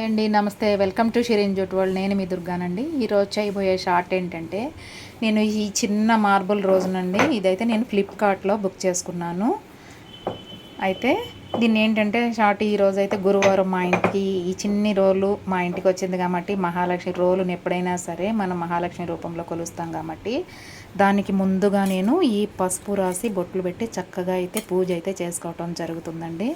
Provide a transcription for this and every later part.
Hi అండి నమస్తే. Welcome to Shirin jute world. నేను మీ దుర్గానండి. ఈరోజు చేయబోయే షార్ట్ ఏంటంటే నేను ఈ చిన్న మార్బుల్ రోజునండి. ఇదైతే నేను ఫ్లిప్కార్ట్లో బుక్ చేసుకున్నాను. అయితే దీన్ని ఏంటంటే షార్ట్ ఈ రోజు అయితే గురువారం మా ఇంటికి ఈ చిన్ని రోలు మా ఇంటికి వచ్చింది కాబట్టి మహాలక్ష్మి రోలుని ఎప్పుడైనా సరే మనం మహాలక్ష్మి రూపంలో కొలుస్తాం కాబట్టి దానికి ముందుగా నేను ఈ పసుపు రాసి బొట్లు పెట్టి చక్కగా అయితే పూజ అయితే చేసుకోవటం జరుగుతుందండి.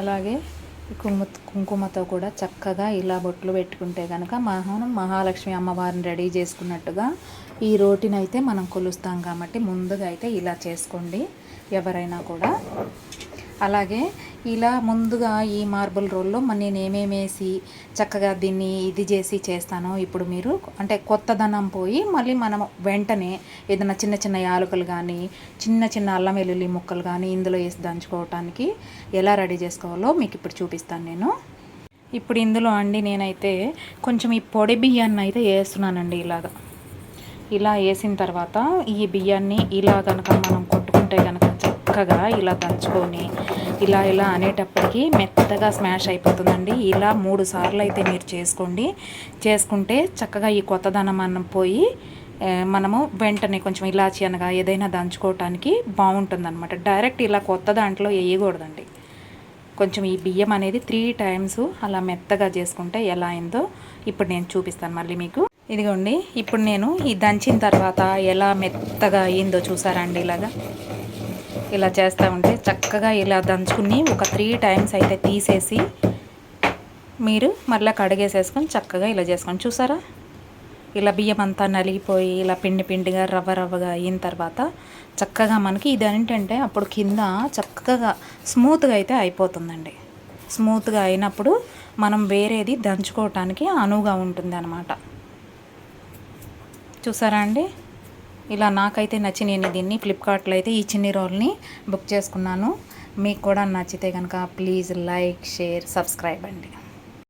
అలాగే కుంకుమ కుంకుమతో కూడా చక్కగా ఇలా బొట్లు పెట్టుకుంటే కనుక మనం మహాలక్ష్మి అమ్మవారిని రెడీ చేసుకున్నట్టుగా ఈ రోటినైతే మనం కొలుస్తాం కాబట్టి ముందుగా అయితే ఇలా చేసుకోండి ఎవరైనా కూడా. అలాగే ఇలా ముందుగా ఈ మార్బుల్ రోల్లో నేను ఏమేమి వేసి చక్కగా దీన్ని ఇది చేసి చేస్తానో ఇప్పుడు మీరు అంటే కొత్తదనం పోయి మళ్ళీ మనం వెంటనే ఏదైనా చిన్న చిన్న యాలకులు కానీ చిన్న చిన్న అల్లం వెల్లుల్లి ముక్కలు కానీ ఇందులో వేసి దంచుకోవటానికి ఎలా రెడీ చేసుకోవాలో మీకు ఇప్పుడు చూపిస్తాను నేను. ఇప్పుడు ఇందులో అండి నేనైతే కొంచెం ఈ పొడి బియ్యాన్ని అయితే వేస్తున్నానండి ఇలాగా. ఇలా వేసిన తర్వాత ఈ బియ్యాన్ని ఇలా కనుక మనం కొట్టుకుంటే కనుక చక్కగా ఇలా దంచుకొని ఇలా ఇలా అనేటప్పటికీ మెత్తగా స్మాష్ అయిపోతుందండి. ఇలా మూడు సార్లు అయితే మీరు చేసుకోండి. చేసుకుంటే చక్కగా ఈ కొత్తదనం అన్నం పోయి మనము వెంటనే కొంచెం ఇలాచి అనగా ఏదైనా దంచుకోవటానికి బాగుంటుందన్నమాట. డైరెక్ట్ ఇలా కొత్త దాంట్లో వేయకూడదండి. కొంచెం ఈ బియ్యం అనేది త్రీ టైమ్స్ అలా మెత్తగా చేసుకుంటే ఎలా అయిందో ఇప్పుడు నేను చూపిస్తాను మళ్ళీ మీకు. ఇదిగోండి ఇప్పుడు నేను ఈ దంచిన తర్వాత ఎలా మెత్తగా అయిందో చూసారండి ఇలాగా? ఇలా చేస్తూ ఉంటే చక్కగా ఇలా దంచుకుని ఒక త్రీ టైమ్స్ అయితే తీసేసి మీరు మళ్ళీ కడిగేసేసుకొని చక్కగా ఇలా చేసుకొని చూసారా? ఇలా బియ్యం అంతా నలిగిపోయి ఇలా పిండి పిండిగా రవ్వ రవ్వగా అయిన తర్వాత చక్కగా మనకి ఇది ఏంటంటే అప్పుడు కింద చక్కగా స్మూత్గా అయితే అయిపోతుందండి. స్మూత్గా అయినప్పుడు మనం వేరేది దంచుకోవటానికి అనువుగా ఉంటుంది అనమాట చూసారా అండి? ఇలా నాకైతే నచ్చి నేను దీన్ని. ఫ్లిప్కార్ట్లో అయితే ఈ చిన్ని రోల్ని బుక్ చేసుకున్నాను. మీకు కూడా నచ్చితే కనుక ప్లీజ్ లైక్ షేర్ సబ్స్క్రైబ్ అండి.